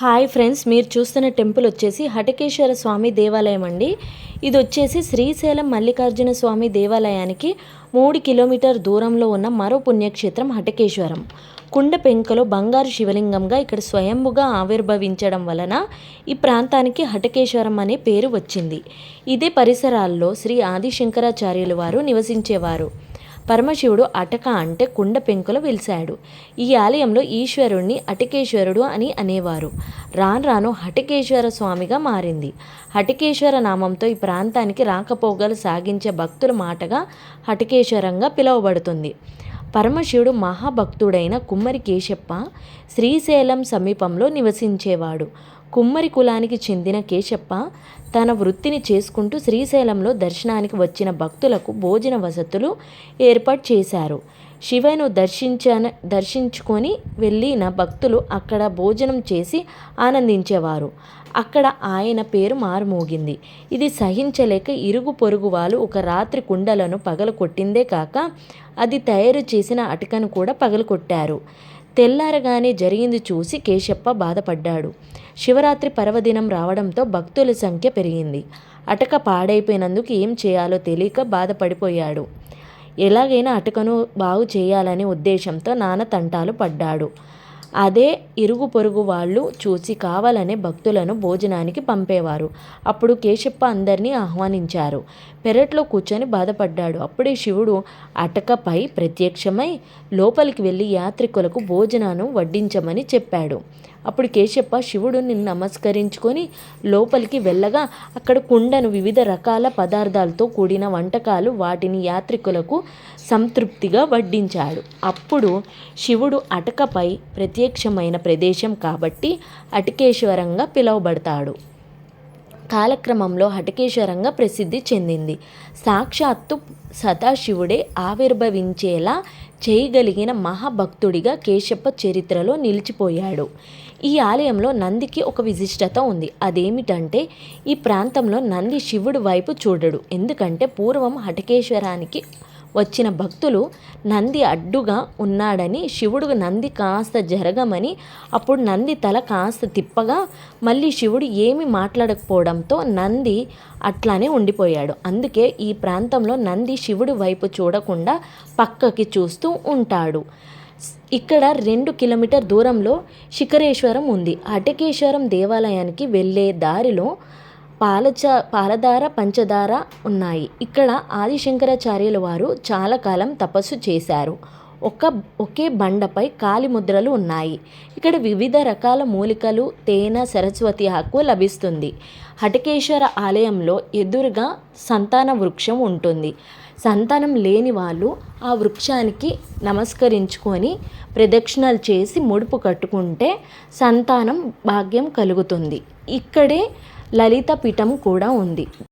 Hi friends మీరు చూస్తున్న temple వచ్చేసి హటకేశ్వర స్వామి దేవాలయం అండి. ఇది వచ్చేసి శ్రీశైలం మల్లికార్జున స్వామి దేవాలయానికి మూడు కిలోమీటర్ దూరంలో ఉన్న మరో పుణ్యక్షేత్రం హటకేశ్వరం. కుండ పెంకలో బంగారు శివలింగంగా ఇక్కడ స్వయంభుగా ఆవిర్భవించడం వలన ఈ ప్రాంతానికి హటకేశ్వరం అనే పేరు వచ్చింది. ఇదే పరిసరాల్లో శ్రీ ఆది శంకరాచార్యులు వారు నివసించేవారు. పరమశివుడు అటక అంటే కుండ పెంకులు వెలిశాడు. ఈ ఆలయంలో ఈశ్వరుణ్ణి అటికేశ్వరుడు అని అనేవారు. రాను రాను హటికేశ్వర స్వామిగా మారింది. హటికేశ్వర నామంతో ఈ ప్రాంతానికి రాకపోగలు సాగించే భక్తుల మాటగా హటకేశ్వరంగా పిలువబడుతుంది. పరమశివుడు మహాభక్తుడైన కుమ్మరి కేశప్ప శ్రీశైలం సమీపంలో నివసించేవాడు. కుమ్మరి కులానికి చెందిన కేశప్ప తన వృత్తిని చేసుకుంటూ శ్రీశైలంలో దర్శనానికి వచ్చిన భక్తులకు భోజన వసతులు ఏర్పాటు చేశారు. శివను దర్శించన దర్శించుకొని వెళ్ళిన భక్తులు అక్కడ భోజనం చేసి ఆనందించేవారు. అక్కడ ఆయన పేరు మారుమోగింది. ఇది సహించలేక ఇరుగు పొరుగు వాళ్ళు ఒక రాత్రి కుండలను పగలు కొట్టిందే కాక అది తయారు చేసిన అటుకను కూడా పగలు కొట్టారు తెల్లారగానే జరిగింది చూసి కేశప్ప బాధపడ్డాడు. శివరాత్రి పర్వదినం రావడంతో భక్తుల సంఖ్య పెరిగింది. అటక పాడైపోయినందుకు ఏం చేయాలో తెలియక బాధపడిపోయాడు. ఎలాగైనా అటకను బాగు చేయాలనే ఉద్దేశంతో నాన్న తంటాలు పడ్డాడు. అదే ఇరుగు పొరుగు వాళ్ళు చూసి కావాలనే భక్తులను భోజనానికి పంపేవారు. అప్పుడు కేశప్ప అందరినీ ఆహ్వానించారు. పెరట్లో కూర్చొని బాధపడ్డాడు. అప్పుడే శివుడు అటకపై ప్రత్యక్షమై లోపలికి వెళ్ళి యాత్రికులకు భోజనాన్ని వడ్డించమని చెప్పాడు. అప్పుడు కేశప్ప శివుడిని నమస్కరించుకొని లోపలికి వెళ్ళగా అక్కడ కుండను వివిధ రకాల పదార్థాలతో కూడిన వంటకాలు వాటిని యాత్రికులకు సంతృప్తిగా వడ్డించాడు. అప్పుడు శివుడు అటకపై ప్రత్యక్షమైన ప్రదేశం కాబట్టి అటకేశ్వరంగా పిలువబడతాడు. కాలక్రమంలో హటకేశ్వరంగా ప్రసిద్ధి చెందింది. సాక్షాత్తు సదాశివుడే ఆవిర్భవించేలా చేయగలిగిన మహాభక్తుడిగా కేశప్ప చరిత్రలో నిలిచిపోయాడు. ఈ ఆలయంలో నందికి ఒక విశిష్టత ఉంది. అదేమిటంటే ఈ ప్రాంతంలో నంది శివుడి వైపు చూడడు. ఎందుకంటే పూర్వం హటకేశ్వరానికి వచ్చిన భక్తులు నంది అడ్డుగా ఉన్నాడని శివుడు నంది కాస్త జరగమని అప్పుడు నంది తల కాస్త తిప్పగా మళ్ళీ శివుడు ఏమి మాట్లాడకపోవడంతో నంది అట్లానే ఉండిపోయాడు. అందుకే ఈ ప్రాంతంలో నంది శివుడి వైపు చూడకుండా పక్కకి చూస్తూ ఉంటాడు. ఇక్కడ రెండు కిలోమీటర్ దూరంలో శిఖరేశ్వరం ఉంది. అటకేశ్వరం దేవాలయానికి వెళ్ళే దారిలో పాలచ పాలధార పంచదార ఉన్నాయి. ఇక్కడ ఆదిశంకరాచార్యుల వారు చాలా కాలం తపస్సు చేశారు. ఒక ఒకే బండపై కాలి ముద్రలు ఉన్నాయి. ఇక్కడ వివిధ రకాల మూలికలు తేనె సరస్వతి ఆకు లభిస్తుంది. హటకేశ్వర ఆలయంలో ఎదురుగా సంతాన వృక్షం ఉంటుంది. సంతానం లేని వాళ్ళు ఆ వృక్షానికి నమస్కరించుకొని ప్రదక్షిణలు చేసి ముడుపు కట్టుకుంటే సంతానం భాగ్యం కలుగుతుంది. ఇక్కడే లలిత పీఠం కూడా ఉంది.